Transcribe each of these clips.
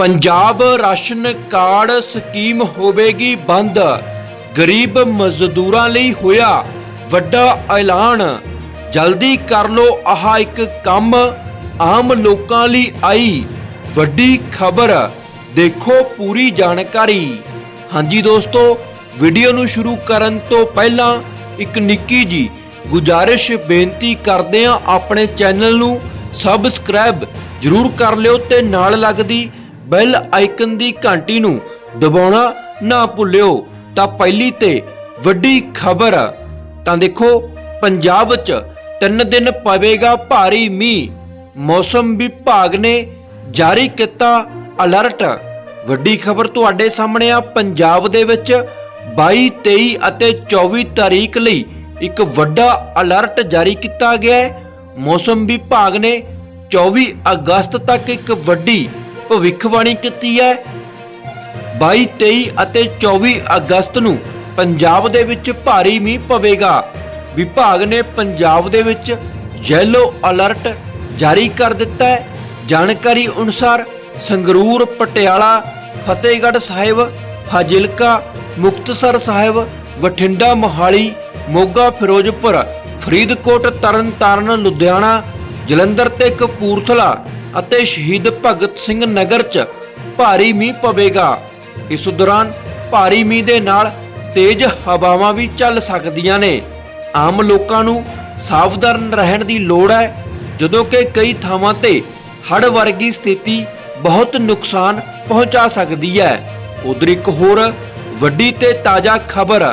Punjab ration card scheme ਹੋਵੇਗੀ ਬੰਦ। ਗਰੀਬ ਮਜ਼ਦੂਰਾਂ ਲਈ ਹੋਇਆ ਵੱਡਾ ਐਲਾਨ। ਜਲਦੀ ਕਰ ਲੋ ਆਹ ਇੱਕ ਕੰਮ, ਆਮ ਲੋਕਾਂ ਲਈ ਆਈ ਵੱਡੀ ਖਬਰ। ਦੇਖੋ ਪੂਰੀ ਜਾਣਕਾਰੀ। ਹਾਂਜੀ ਦੋਸਤੋ, ਵੀਡੀਓ ਨੂੰ ਸ਼ੁਰੂ ਕਰਨ ਤੋਂ ਪਹਿਲਾਂ ਇੱਕ ਨਿੱਕੀ ਜੀ ਗੁਜਾਰਿਸ਼ ਬੇਨਤੀ ਕਰਦੇ ਹਾਂ ਆਪਣੇ ਚੈਨਲ ਨੂੰ ਸਬਸਕ੍ਰਾਈਬ ਜਰੂਰ ਕਰ ਲਿਓ ਤੇ ਨਾਲ ਲੱਗਦੀ ਬੈਲ ਆਈਕਨ ਦੀ ਘੰਟੀ ਨੂੰ ਦਬਾਉਣਾ ਨਾ ਭੁੱਲਿਓ, ਤਾਂ ਪਹਿਲੀ ਤੇ ਵੱਡੀ ਖਬਰ। ਤਾਂ ਦੇਖੋ, ਪੰਜਾਬ 'ਚ ਤਿੰਨ ਦਿਨ ਪਵੇਗਾ ਭਾਰੀ ਮੀਂਹ। ਮੌਸਮ ਵਿਭਾਗ ਨੇ ਜਾਰੀ ਕੀਤਾ ਅਲਰਟ। ਵੱਡੀ ਖਬਰ ਤੁਹਾਡੇ ਸਾਹਮਣੇ ਆ, ਪੰਜਾਬ ਦੇ ਵਿੱਚ 22 23 ਅਤੇ 24 ਤਾਰੀਖ ਲਈ ਇੱਕ ਵੱਡਾ ਅਲਰਟ ਜਾਰੀ ਕੀਤਾ ਗਿਆ ਹੈ। ਮੌਸਮ ਵਿਭਾਗ ਨੇ 24 ਅਗਸਤ ਤੱਕ ਇੱਕ ਵੱਡੀ ਭਵਿੱਖਬਾਣੀ ਕੀਤੀ ਹੈ। 22 23 ਅਤੇ 24 ਅਗਸਤ ਨੂੰ ਪੰਜਾਬ ਦੇ ਵਿੱਚ ਭਾਰੀ ਮੀਂਹ ਪਵੇਗਾ। ਵਿਭਾਗ ਨੇ ਪੰਜਾਬ ਦੇ ਵਿੱਚ ਯੈਲੋ ਅਲਰਟ ਜਾਰੀ ਕਰ ਦਿੱਤਾ ਹੈ। ਜਾਣਕਾਰੀ ਅਨੁਸਾਰ ਸੰਗਰੂਰ, ਪਟਿਆਲਾ, ਫਤਿਹਗੜ੍ਹ ਸਾਹਿਬ, ਫਾਜ਼ਿਲਕਾ, ਮੁਕਤਸਰ ਸਾਹਿਬ, ਬਠਿੰਡਾ, ਮੋਹਾਲੀ, ਮੋਗਾ, ਫਿਰੋਜ਼ਪੁਰ, ਫਰੀਦਕੋਟ, ਤਰਨਤਾਰਨ, ਲੁਧਿਆਣਾ, ਜਲੰਧਰ ਤੇ ਕਪੂਰਥਲਾ ਅਤੇ ਸ਼ਹੀਦ ਭਗਤ ਸਿੰਘ ਨਗਰ 'ਚ ਭਾਰੀ ਮੀਂਹ ਪਵੇਗਾ। ਇਸ ਦੌਰਾਨ ਭਾਰੀ ਮੀਂਹ ਦੇ ਨਾਲ ਤੇਜ਼ ਹਵਾਵਾਂ ਵੀ ਚੱਲ ਸਕਦੀਆਂ ਨੇ। ਆਮ ਲੋਕਾਂ ਨੂੰ ਸਾਵਧਾਨ ਰਹਿਣ ਦੀ ਲੋੜ ਹੈ, ਜਦੋਂ ਕਿ ਕਈ ਥਾਵਾਂ ਤੇ ਹੜ੍ਹ ਵਰਗੀ ਸਥਿਤੀ ਬਹੁਤ ਨੁਕਸਾਨ ਪਹੁੰਚਾ ਸਕਦੀ ਹੈ। ਉਧਰ ਇੱਕ ਹੋਰ ਵੱਡੀ ਤੇ ਤਾਜ਼ਾ ਖਬਰ,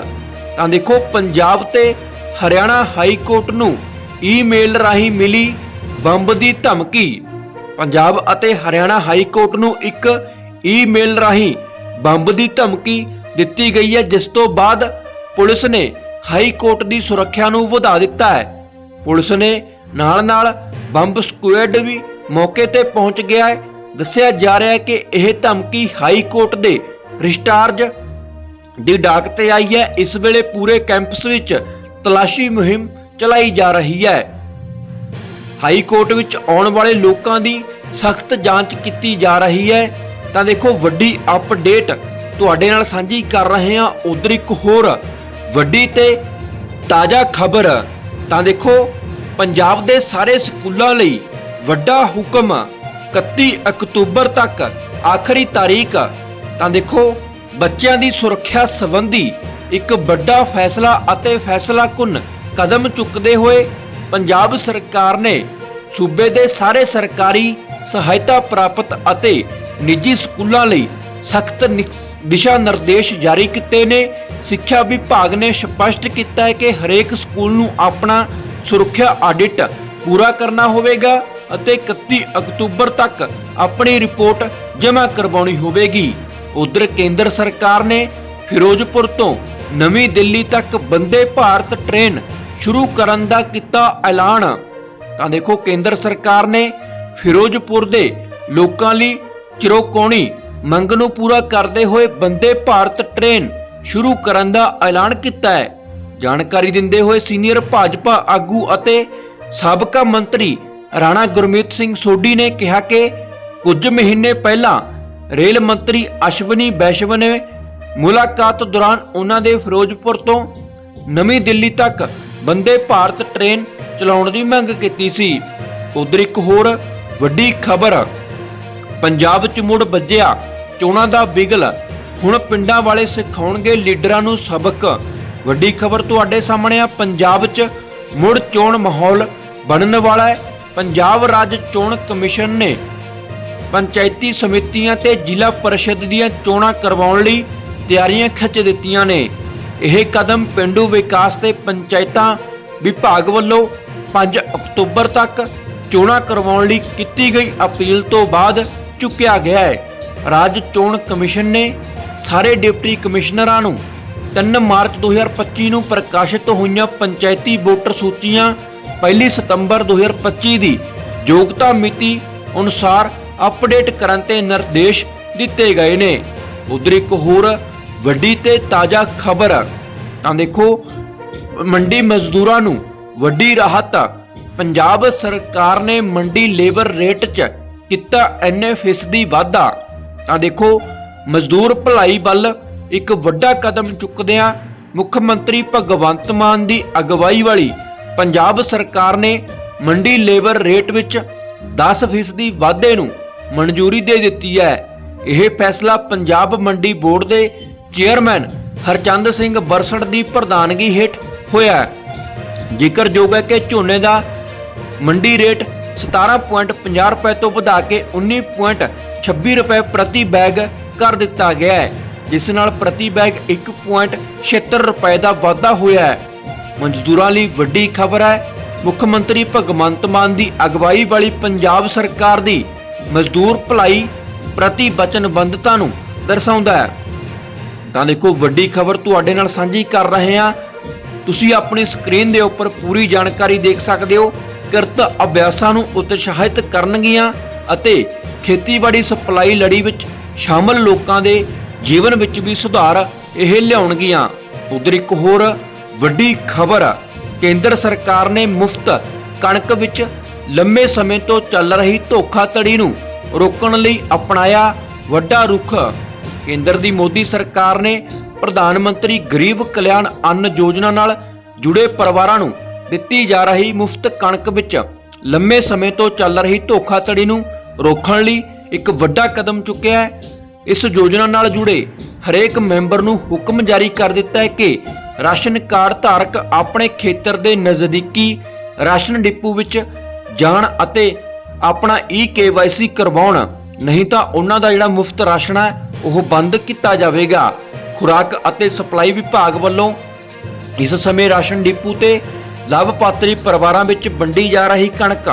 ਤਾਂ ਦੇਖੋ ਪੰਜਾਬ ਤੇ ਹਰਿਆਣਾ ਹਾਈ ਕੋਰਟ ਨੂੰ ਈਮੇਲ ਰਾਹੀਂ ਮਿਲੀ ਬੰਬ ਦੀ ਧਮਕੀ। ਪੰਜਾਬ ਅਤੇ ਹਰਿਆਣਾ ਹਾਈ ਕੋਰਟ ਨੂੰ ਇੱਕ ਈਮੇਲ ਰਾਹੀਂ ਬੰਬ ਦੀ ਧਮਕੀ ਦਿੱਤੀ ਗਈ ਹੈ, ਜਿਸ ਤੋਂ ਬਾਅਦ ਪੁਲਿਸ ਨੇ ਹਾਈ ਕੋਰਟ ਦੀ ਸੁਰੱਖਿਆ ਨੂੰ ਵਧਾ ਦਿੱਤਾ ਹੈ। ਪੁਲਿਸ ਨੇ ਨਾਲ-ਨਾਲ ਬੰਬ ਸਕੁਐਡ ਵੀ ਮੌਕੇ ਤੇ ਪਹੁੰਚ ਗਿਆ ਹੈ। ਦੱਸਿਆ ਜਾ ਰਿਹਾ ਹੈ ਕਿ ਇਹ ਧਮਕੀ ਹਾਈ ਕੋਰਟ ਦੇ ਰਿਸਟਾਰਜ ਦੀ ਡਾਕ ਤੇ ਆਈ ਹੈ। ਇਸ ਵੇਲੇ ਪੂਰੇ ਕੈਂਪਸ ਵਿੱਚ ਤਲਾਸ਼ੀ ਮੁਹਿੰਮ ਚਲਾਈ ਜਾ ਰਹੀ ਹੈ। ਹਾਈ ਕੋਰਟ ਵਿੱਚ ਆਉਣ ਵਾਲੇ ਲੋਕਾਂ ਦੀ ਸਖਤ ਜਾਂਚ ਕੀਤੀ ਜਾ ਰਹੀ ਹੈ। ਤਾਂ ਦੇਖੋ, ਵੱਡੀ ਅਪਡੇਟ ਤੁਹਾਡੇ ਨਾਲ ਸਾਂਝੀ ਕਰ ਰਹੇ ਹਾਂ। ਉਧਰ ਇੱਕ ਹੋਰ ਵੱਡੀ ਤੇ ਤਾਜ਼ਾ ਖਬਰ। ਤਾਂ ਦੇਖੋ, ਪੰਜਾਬ ਦੇ ਸਾਰੇ ਸਕੂਲਾਂ ਲਈ ਵੱਡਾ ਹੁਕਮ 31 ਅਕਤੂਬਰ ਤੱਕ ਆਖਰੀ ਤਾਰੀਖ। ਤਾਂ ਦੇਖੋ, ਬੱਚਿਆਂ ਦੀ ਸੁਰੱਖਿਆ ਸੰਬੰਧੀ ਇੱਕ ਵੱਡਾ ਫੈਸਲਾ ਅਤੇ ਫੈਸਲਾ ਕੁਨ ਕਦਮ ਚੁੱਕਦੇ ਹੋਏ ਪੰਜਾਬ ਸਰਕਾਰ ਨੇ ਸੂਬੇ ਦੇ ਸਾਰੇ ਸਰਕਾਰੀ ਸਹਾਇਤਾ ਪ੍ਰਾਪਤ ਅਤੇ ਨਿੱਜੀ ਸਕੂਲਾਂ ਲਈ ਸਖਤ ਦਿਸ਼ਾ ਨਿਰਦੇਸ਼ ਜਾਰੀ ਕੀਤੇ ਨੇ। ਸਿੱਖਿਆ ਵਿਭਾਗ ਨੇ ਸਪਸ਼ਟ ਕੀਤਾ ਹੈ ਕਿ ਹਰੇਕ ਸਕੂਲ ਨੂੰ ਆਪਣਾ ਸੁਰੱਖਿਆ ਆਡਿਟ ਪੂਰਾ ਕਰਨਾ ਹੋਵੇਗਾ ਅਤੇ 31 ਅਕਤੂਬਰ ਤੱਕ ਆਪਣੀ ਰਿਪੋਰਟ ਜਮ੍ਹਾਂ ਕਰਵਾਉਣੀ ਹੋਵੇਗੀ। ਉਧਰ ਕੇਂਦਰ ਸਰਕਾਰ ਨੇ ਫਿਰੋਜ਼ਪੁਰ ਤੋਂ ਨਵੀਂ ਦਿੱਲੀ ਤੱਕ ਬੰਦੇ ਭਾਰਤ ਟ੍ਰੇਨ ਸ਼ੁਰੂ ਕਰਨ ਦਾ ਕੀਤਾ ਐਲਾਨ। ਤਾਂ ਦੇਖੋ, ਕੇਂਦਰ ਸਰਕਾਰ ਨੇ ਫਿਰੋਜ਼ਪੁਰ ਦੇ ਲੋਕਾਂ ਲਈ ਚਿਰੋਕੋਣੀ ਮੰਗ ਨੂੰ ਪੂਰਾ ਕਰਦੇ ਹੋਏ ਬੰਦੇ ਭਾਰਤ ਟ੍ਰੇਨ ਸ਼ੁਰੂ ਕਰਨ ਦਾ ਐਲਾਨ ਕੀਤਾ ਹੈ। ਜਾਣਕਾਰੀ ਦਿੰਦੇ ਹੋਏ ਸੀਨੀਅਰ ਭਾਜਪਾ ਆਗੂ ਅਤੇ ਸਾਬਕਾ ਮੰਤਰੀ ਰਾਣਾ ਗੁਰਮੀਤ ਸਿੰਘ ਸੋਢੀ ਨੇ ਕਿਹਾ ਕਿ ਕੁਝ ਮਹੀਨੇ ਪਹਿਲਾਂ ਰੇਲ ਮੰਤਰੀ ਅਸ਼ਵਨੀ ਬੈਸ਼ਵ ਨੇ ਮੁਲਾਕਾਤ ਦੌਰਾਨ ਉਹਨਾਂ ਦੇ ਫਿਰੋਜ਼ਪੁਰ ਤੋਂ ਨਵੀਂ ਦਿੱਲੀ ਤੱਕ ਬੰਦੇ ਭਾਰਤ ਟ੍ਰੇਨ ਚਲਾਉਣ ਦੀ ਮੰਗ ਕੀਤੀ ਸੀ। ਉਧਰ ਇੱਕ ਹੋਰ ਵੱਡੀ ਖਬਰ, ਪੰਜਾਬ 'ਚ ਮੁੜ ਵੱਜਿਆ ਚੋਣਾਂ ਦਾ ਬਿਗਲ। ਹੁਣ ਪਿੰਡਾਂ ਵਾਲੇ ਸਿਖਾਉਣਗੇ ਲੀਡਰਾਂ ਨੂੰ ਸਬਕ। ਵੱਡੀ ਖਬਰ ਤੁਹਾਡੇ ਸਾਹਮਣੇ ਆ, ਪੰਜਾਬ 'ਚ ਮੁੜ ਚੋਣ ਮਾਹੌਲ ਬਣਨ ਵਾਲਾ ਹੈ। ਪੰਜਾਬ ਰਾਜ ਚੋਣ ਕਮਿਸ਼ਨ ਨੇ ਪੰਚਾਇਤੀ ਸਮਿਤੀਆਂ ਤੇ ਜ਼ਿਲ੍ਹਾ ਪਰਿਸ਼ਦ ਦੀਆਂ ਚੋਣਾਂ ਕਰਵਾਉਣ ਲਈ ਤਿਆਰੀਆਂ ਖਿੱਚ ਦਿੱਤੀਆਂ ਨੇ। ਇਹ ਕਦਮ ਪਿੰਡੂ ਵਿਕਾਸ ਤੇ ਪੰਚਾਇਤਾਂ ਵਿਭਾਗ ਵੱਲੋਂ 5 ਅਕਤੂਬਰ ਤੱਕ ਚੋਣਾਂ ਕਰਵਾਉਣ ਲਈ ਕੀਤੀ ਗਈ ਅਪੀਲ ਤੋਂ ਬਾਅਦ ਚੁੱਕਿਆ ਗਿਆ ਹੈ। ਰਾਜ ਚੋਣ ਕਮਿਸ਼ਨ ਨੇ ਸਾਰੇ ਡਿਪਟੀ ਕਮਿਸ਼ਨਰਾਂ ਨੂੰ 3 ਮਾਰਚ 2025 ਨੂੰ ਪ੍ਰਕਾਸ਼ਿਤ ਹੋਈਆਂ ਪੰਚਾਇਤੀ ਵੋਟਰ ਸੂਚੀਆਂ 1 ਸਤੰਬਰ 2025 ਦੀ ਯੋਗਤਾ ਮਿਤੀ ਅਨੁਸਾਰ ਅਪਡੇਟ ਕਰਨ ਤੇ ਨਿਰਦੇਸ਼ ਦਿੱਤੇ ਗਏ ਨੇ। ਉਧਰ ਇੱਕ ਹੋਰ ਵੱਡੀ ਤੇ ਤਾਜ਼ਾ ਖਬਰ ਤਾਂ ਦੇਖੋ, ਮੰਡੀ ਮਜ਼ਦੂਰਾਂ ਨੂੰ ਵੱਡੀ ਰਾਹਤ ਪੰਜਾਬ ਸਰਕਾਰ ਨੇ ਮੰਡੀ ਲੇਬਰ ਰੇਟ 'ਚ ਕੀਤਾ ਐਨਏ ਫੀਸਦੀ ਵਾਧਾ। ਤਾਂ ਦੇਖੋ, ਮਜ਼ਦੂਰ ਭਲਾਈ ਵੱਲ ਇੱਕ ਵੱਡਾ ਕਦਮ ਚੁੱਕਦਿਆਂ ਮੁੱਖ ਮੰਤਰੀ ਭਗਵੰਤ ਮਾਨ ਦੀ ਅਗਵਾਈ ਵਾਲੀ ਪੰਜਾਬ ਸਰਕਾਰ ਨੇ ਮੰਡੀ ਲੇਬਰ ਰੇਟ ਵਿੱਚ 10% ਵਾਧੇ ਨੂੰ ਮਨਜ਼ੂਰੀ ਦੇ ਦਿੱਤੀ ਹੈ। ਇਹ ਫੈਸਲਾ ਪੰਜਾਬ ਮੰਡੀ ਬੋਰਡ ਦੇ ਚੇਅਰਮੈਨ ਹਰਚੰਦ ਸਿੰਘ ਬਰਸੜ ਦੀ ਪ੍ਰਧਾਨਗੀ ਹੇਠ ਹੋਇਆ ਜ਼ਿਕਰਯੋਗ ਹੈ ਕਿ ਝੋਨੇ ਦਾ ਮੰਡੀ ਰੇਟ 17.50 ਰੁਪਏ ਤੋਂ ਵਧਾ ਕੇ 19.26 ਰੁਪਏ ਪ੍ਰਤੀ ਬੈਗ ਕਰ ਦਿੱਤਾ ਗਿਆ ਹੈ, ਜਿਸ ਨਾਲ ਪ੍ਰਤੀ ਬੈਗ 1.76 ਰੁਪਏ ਦਾ ਵਾਧਾ ਹੋਇਆ ਹੈ। ਮਜ਼ਦੂਰਾਂ ਲਈ ਵੱਡੀ ਖਬਰ ਹੈ, ਮੁੱਖ ਮੰਤਰੀ ਭਗਵੰਤ ਮਾਨ ਦੀ ਅਗਵਾਈ ਵਾਲੀ ਪੰਜਾਬ ਸਰਕਾਰ ਦੀ ਮਜ਼ਦੂਰ ਭਲਾਈ ਪ੍ਰਤੀ ਵਚਨਬੱਧਤਾ ਨੂੰ ਦਰਸਾਉਂਦਾ ਹੈ। ਤਾਂ ਦੇਖੋ, ਵੱਡੀ ਖਬਰ ਤੁਹਾਡੇ ਨਾਲ ਸਾਂਝੀ ਕਰ ਰਹੇ ਹਾਂ। ਤੁਸੀਂ ਆਪਣੀ ਸਕਰੀਨ ਦੇ ਉੱਪਰ ਪੂਰੀ ਜਾਣਕਾਰੀ ਦੇਖ ਸਕਦੇ ਹੋ। ਕਿਰਤ ਅਭਿਆਸਾਂ ਨੂੰ ਉਤਸ਼ਾਹਿਤ ਕਰਨਗੀਆਂ ਅਤੇ ਖੇਤੀਬਾੜੀ ਸਪਲਾਈ ਲੜੀ ਵਿੱਚ ਸ਼ਾਮਲ ਲੋਕਾਂ ਦੇ ਜੀਵਨ ਵਿੱਚ ਵੀ ਸੁਧਾਰ ਇਹ ਲਿਆਉਣਗੀਆਂ। ਉਧਰ ਇੱਕ ਹੋਰ ਵੱਡੀ ਖਬਰ, ਕੇਂਦਰ ਸਰਕਾਰ ਨੇ ਮੁਫਤ ਕਣਕ ਵਿੱਚ ਲੰਮੇ ਸਮੇਂ ਤੋਂ ਚੱਲ ਰਹੀ ਧੋਖਾਧੜੀ ਨੂੰ ਰੋਕਣ ਲਈ ਅਪਣਾਇਆ ਵੱਡਾ ਰੁਖ। ਕੇਂਦਰ ਦੀ ਮੋਦੀ ਸਰਕਾਰ ਨੇ ਪ੍ਰਧਾਨ ਮੰਤਰੀ ਗਰੀਬ ਕਲਿਆਣ ਅੰਨ ਯੋਜਨਾ ਨਾਲ ਜੁੜੇ ਪਰਿਵਾਰਾਂ ਨੂੰ ਦਿੱਤੀ ਜਾ ਰਹੀ ਮੁਫਤ ਕਣਕ ਵਿੱਚ ਲੰਮੇ ਸਮੇਂ ਤੋਂ ਚੱਲ ਰਹੀ ਧੋਖਾਧੜੀ ਨੂੰ ਰੋਕਣ ਲਈ ਇੱਕ ਵੱਡਾ ਕਦਮ ਚੁੱਕਿਆ ਹੈ। ਇਸ ਯੋਜਨਾ ਨਾਲ ਜੁੜੇ ਹਰੇਕ ਮੈਂਬਰ ਨੂੰ ਹੁਕਮ ਜਾਰੀ ਕਰ ਦਿੱਤਾ ਹੈ ਕਿ ਰਾਸ਼ਨ ਕਾਰਡ ਧਾਰਕ ਆਪਣੇ ਖੇਤਰ ਦੇ ਨਜ਼ਦੀਕੀ ਰਾਸ਼ਨ ਡਿਪੂ ਵਿੱਚ ਜਾਣ ਅਤੇ ਆਪਣਾ ਈ ਕਰਵਾਉਣ। ਨਹੀਂ ਤਾਂ ਉਹਨਾਂ ਦਾ ਜਿਹੜਾ ਮੁਫਤ ਰਾਸ਼ਨ ਹੈ, ਉਹ ਬੰਦ ਕੀਤਾ ਜਾਵੇਗਾ। ਖੁਰਾਕ ਅਤੇ ਸਪਲਾਈ ਵਿਭਾਗ ਵੱਲੋਂ ਇਸ ਸਮੇਂ ਰਾਸ਼ਨ ਡਿਪੂ ਤੇ ਲਾਭਪਾਤਰੀ ਪਰਿਵਾਰਾਂ ਵਿੱਚ ਵੰਡੀ ਜਾ ਰਹੀ ਕਣਕ।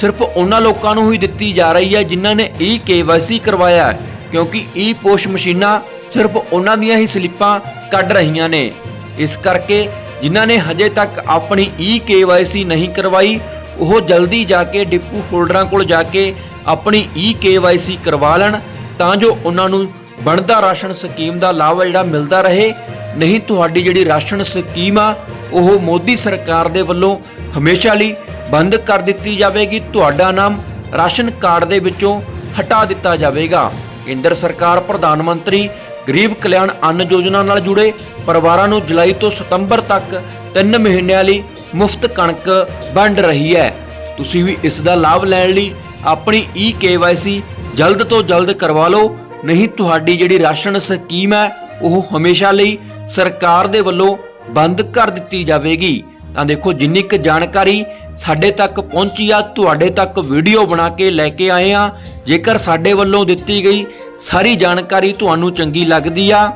ਸਿਰਫ ਉਹਨਾਂ ਲੋਕਾਂ ਨੂੰ ਹੀ ਦਿੱਤੀ ਜਾ ਰਹੀ ਹੈ ਜਿਨ੍ਹਾਂ ਨੇ ਈ ਕੇਵਾਈਸੀ ਕਰਵਾਇਆ ਕਿਉਂਕਿ ਈ ਪੋਸ਼ ਮਸ਼ੀਨਾਂ ਸਿਰਫ ਉਹਨਾਂ ਦੀਆਂ ਹੀ ਸਲਿੱਪਾਂ ਕੱਢ ਰਹੀਆਂ ਨੇ। ਇਸ ਕਰਕੇ ਜਿਨ੍ਹਾਂ ਨੇ ਹਜੇ ਤੱਕ ਆਪਣੀ ਈ ਕੇਵਾਈਸੀ ਨਹੀਂ ਕਰਵਾਈ, ਉਹ ਜਲਦੀ ਜਾ ਕੇ ਡਿਪੂ ਹੋਲਡਰਾਂ ਕੋਲ ਜਾ ਕੇ ਆਪਣੀ ਈ ਕੇਵਾਈਸੀ ਕਰਵਾ ਲੈਣ, ਤਾਂ ਜੋ ਉਹਨਾਂ ਨੂੰ ਬਣਦਾ ਰਾਸ਼ਨ ਸਕੀਮ ਦਾ ਲਾਭ ਜਿਹੜਾ ਮਿਲਦਾ ਰਹੇ। ਨਹੀਂ, ਤੁਹਾਡੀ ਜਿਹੜੀ ਰਾਸ਼ਨ ਸਕੀਮ ਆ, ਉਹ ਮੋਦੀ ਸਰਕਾਰ ਦੇ ਵੱਲੋਂ ਹਮੇਸ਼ਾ ਲਈ ਬੰਦ ਕਰ ਦਿੱਤੀ ਜਾਵੇਗੀ। ਤੁਹਾਡਾ ਨਾਮ ਰਾਸ਼ਨ ਕਾਰਡ ਦੇ ਵਿੱਚੋਂ ਹਟਾ ਦਿੱਤਾ ਜਾਵੇਗਾ। ਕੇਂਦਰ ਸਰਕਾਰ, ਪ੍ਰਧਾਨ ਮੰਤਰੀ, ਗਰੀਬ ਕਲਿਆਣ ਅੰਨ ਯੋਜਨਾ ਨਾਲ ਜੁੜੇ ਪਰਿਵਾਰਾਂ ਨੂੰ ਜੁਲਾਈ ਤੋਂ ਸਤੰਬਰ ਤੱਕ 3 ਮਹੀਨਿਆਂ ਲਈ ਮੁਫਤ ਕਣਕ ਵੰਡ ਰਹੀ ਹੈ। ਤੁਸੀਂ ਵੀ ਇਸ ਦਾ ਲਾਭ ਲੈਣ ਲਈ ਆਪਣੀ ਈ ਕੇਵਾਈਸੀ ਜਲਦ ਤੋਂ ਜਲਦ ਕਰਵਾ ਲਓ, ਨਹੀਂ ਤੁਹਾਡੀ ਜਿਹੜੀ ਰਾਸ਼ਨ ਸਕੀਮ ਹੈ, ਉਹ ਹਮੇਸ਼ਾ ਲਈ ਸਰਕਾਰ ਦੇ ਵੱਲੋਂ ਬੰਦ ਕਰ ਦਿੱਤੀ ਜਾਵੇਗੀ। ਤਾਂ ਦੇਖੋ, ਜਿੰਨੀ ਕੁ ਜਾਣਕਾਰੀ ਸਾਡੇ ਤੱਕ ਪਹੁੰਚੀ ਆ, ਤੁਹਾਡੇ ਤੱਕ ਵੀਡੀਓ ਬਣਾ ਕੇ ਲੈ ਕੇ ਆਏ ਆ, ਜੇਕਰ ਸਾਡੇ ਵੱਲੋਂ ਦਿੱਤੀ ਗਈ ਸਾਰੀ ਜਾਣਕਾਰੀ ਤੁਹਾਨੂੰ ਚੰਗੀ ਲੱਗਦੀ ਆ,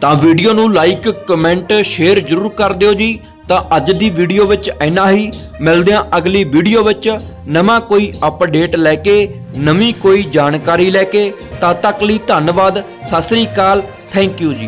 ਤਾਂ ਵੀਡੀਓ ਨੂੰ ਲਾਈਕ, ਕਮੈਂਟ, ਸ਼ੇਅਰ ਜ਼ਰੂਰ ਕਰ ਦਿਓ ਜੀ। ਤਾਂ ਅੱਜ ਦੀ ਵੀਡੀਓ ਵਿੱਚ ਇੰਨਾ ਹੀ। ਮਿਲਦੇ ਹਾਂ ਅਗਲੀ ਵੀਡੀਓ ਵਿੱਚ। ਨਵਾਂ ਕੋਈ ਅਪਡੇਟ ਲੈ ਕੇ, ਨਵੀਂ ਕੋਈ ਜਾਣਕਾਰੀ ਲੈ ਕੇ। ਤਦ ਤੱਕ ਲਈ ਧੰਨਵਾਦ। ਸਤਿ ਸ੍ਰੀ ਅਕਾਲ। ਥੈਂਕ ਯੂ ਜੀ।